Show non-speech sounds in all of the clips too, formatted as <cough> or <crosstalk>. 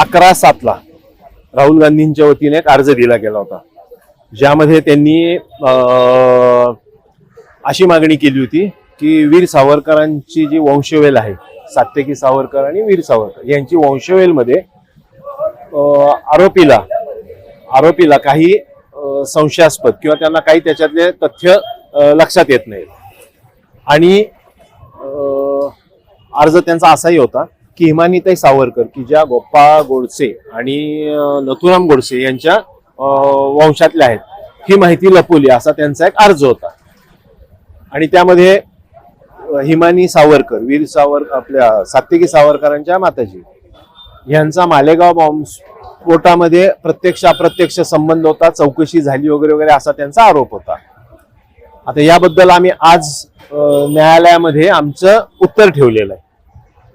अकरा सातला राहुल गांधींच्या वतीने एक अर्ज दिला गेला होता. ज्यामध्ये त्यांनी अशी मागणी केली होती की वीर सावरकरांची जी वंशवेल आहे सात्यकी सावरकर आणि वीर सावरकर यांची वंशवेलमध्ये आरोपीला आरोपीला काही संशयास्पद किंवा त्यांना काही त्याच्यातले तथ्य लक्षात येत नाही. आणि अर्ज त्यांचा असाही होता. की हिमानीताई सावरकर की ज्या गोप्पा गोडसे आणि नथुराम गोडसे यांच्या वंशातल्या आहेत ही माहिती लपवली असा त्यांचा एक अर्ज होता. आणि त्यामध्ये हिमानी सावरकर वीर सावर आपल्या सात्यकी सावरकरांच्या माताजी यांचा मालेगाव बॉम्ब स्फोटामध्ये प्रत्यक्ष अप्रत्यक्ष संबंध होता चौकशी झाली वगैरे वगैरे असा त्यांचा आरोप होता. आता याबद्दल आम्ही आज न्यायालयामध्ये आमचं उत्तर ठेवलेलं आहे.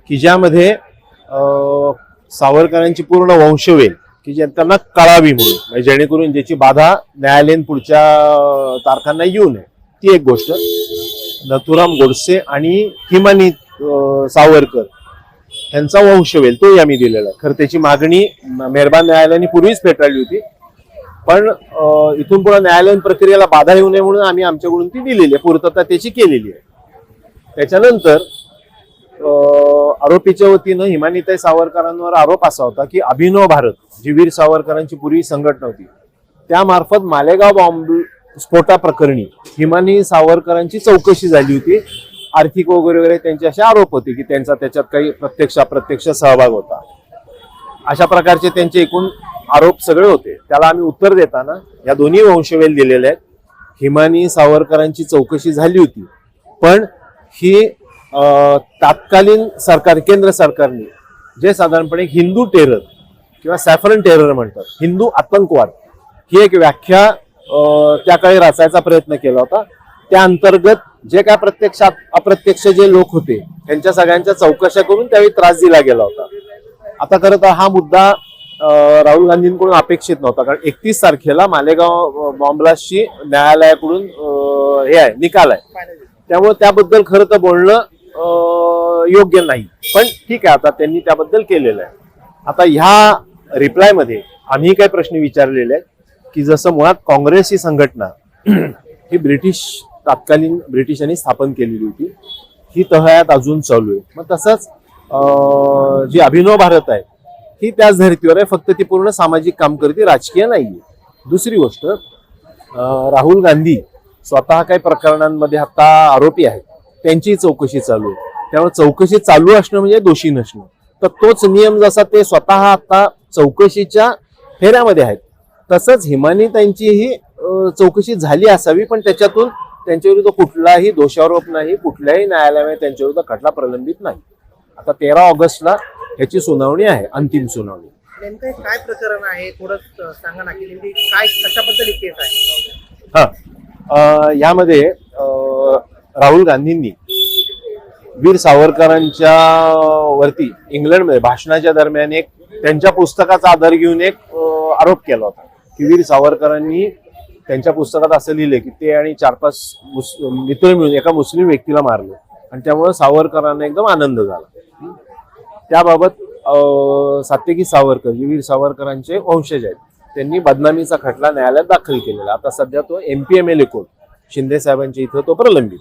की ज्यामध्ये सावरकरांची पूर्ण वंशवेल की जे त्यांना कळावी म्हणून. म्हणजे जेणेकरून ज्याची बाधा न्यायालयीन पुढच्या तारखांना येऊ नये. ती एक गोष्ट. नथुराम गोडसे आणि हिमानी सावरकर यांचा वंशवेल तोही आम्ही दिलेला आहे. खरं त्याची मागणी मेहरबान न्यायालयाने पूर्वीच फेटाळली होती. पण इथून पुढे न्यायालयीन प्रक्रियेला बाधा येऊ नये म्हणून आम्ही आमच्याकडून ती दिलेली आहे. पूर्तता त्याची केलेली आहे. त्याच्यानंतर आरोपीच्या वतीनं हिमानीताई सावरकरांवर आरोप असा होता की अभिनव भारत जी वीर सावरकरांची पूर्वी संघटना होती त्यामार्फत मालेगाव बॉम्ब स्फोटा प्रकरणी हिमानी सावरकरांची चौकशी झाली होती. आर्थिक वगैरे वगैरे त्यांचे असे आरोप होते की त्यांचा त्याच्यात काही प्रत्यक्ष अप्रत्यक्ष सहभाग होता. अशा प्रकारचे त्यांचे एकूण आरोप सगळे होते. त्याला आम्ही उत्तर देताना या दोन्ही वंशवेल दिलेले आहेत. हिमानी सावरकरांची चौकशी झाली होती. पण ही तात्कालीन सरकार केंद्र सरकारने जे साधारणपणे हिंदू टेरर किंवा सॅफरन टेरर म्हणतात हिंदू आतंकवाद ही एक व्याख्या त्या काळी रचायचा प्रयत्न केला होता. त्या अंतर्गत जे काय प्रत्यक्ष अप्रत्यक्ष जे लोक होते त्यांच्या सगळ्यांच्या चौकशा करून त्यावेळी त्रास दिला गेला होता. आता खरं तर हा मुद्दा राहुल गांधींकडून अपेक्षित नव्हता. कारण एकतीस तारखेला मालेगाव अं, न्यायालयाकडून हे आहे निकाल आहे. त्यामुळे त्याबद्दल खरं तर बोलणं योग्य नाही. पण ठीक आहे आता त्यांनी त्याबद्दल केलेलं आहे. आता ह्या रिप्लायमध्ये आम्ही काही प्रश्न विचारलेले आहेत की जसं मुळात काँग्रेस ही संघटना <clears throat> ही ब्रिटिश तात्कालीन ब्रिटिशांनी स्थापन केलेली होती ही तहयात अजून चालू आहे. मग तसंच जी अभिनव भारत आहे ही त्याच धर्तीवर आहे फक्त ती पूर्ण सामाजिक काम करते राजकीय नाही आहे दुसरी गोष्ट राहुल गांधी स्वतः काही प्रकरणांमध्ये आता आरोपी आहेत. त्यांची चौकशी चालू आहे. त्यामुळे चौकशी चालू असणं म्हणजे दोषी नसणं. तर तोच नियम जसा ते स्वतः आता चौकशीच्या फेऱ्यामध्ये आहेत. तसंच हिमानीताईंचीही अं, चौकशी झाली असावी पण त्याच्यातून त्यांच्याविरुद्ध कुठलाही दोषारोप नाही कुठल्याही न्यायालयाने त्यांच्याविरुद्ध खटला प्रलंबित नाही. आता तेरा ऑगस्टला ह्याची सुनावणी आहे अंतिम सुनावणी. नेमकं काय प्रकरण आहे? थोडं सांगा ना की काय कशाबद्दल ही केस आहे? हा. यामध्ये राहुल गांधींनी वीर सावरकरांच्या वरती इंग्लंडमध्ये भाषणाच्या दरम्यान एक त्यांच्या पुस्तकाचा आधार घेऊन एक आरोप केला होता. की वीर सावरकरांनी त्यांच्या पुस्तकात असं लिहिले की ते आणि चार पाच मित्र मिळून एका मुस्लिम व्यक्तीला मारलं आणि त्यामुळे सावरकरांना एकदम आनंद झाला. त्याबाबत सात्यकी सावरकर जे वीर सावरकरांचे वंशज आहेत त्यांनी बदनामीचा खटला न्यायालयात दाखल केलेला. आता सध्या तो M P M L court Shinde साहेबांच्या इथं तो प्रलंबित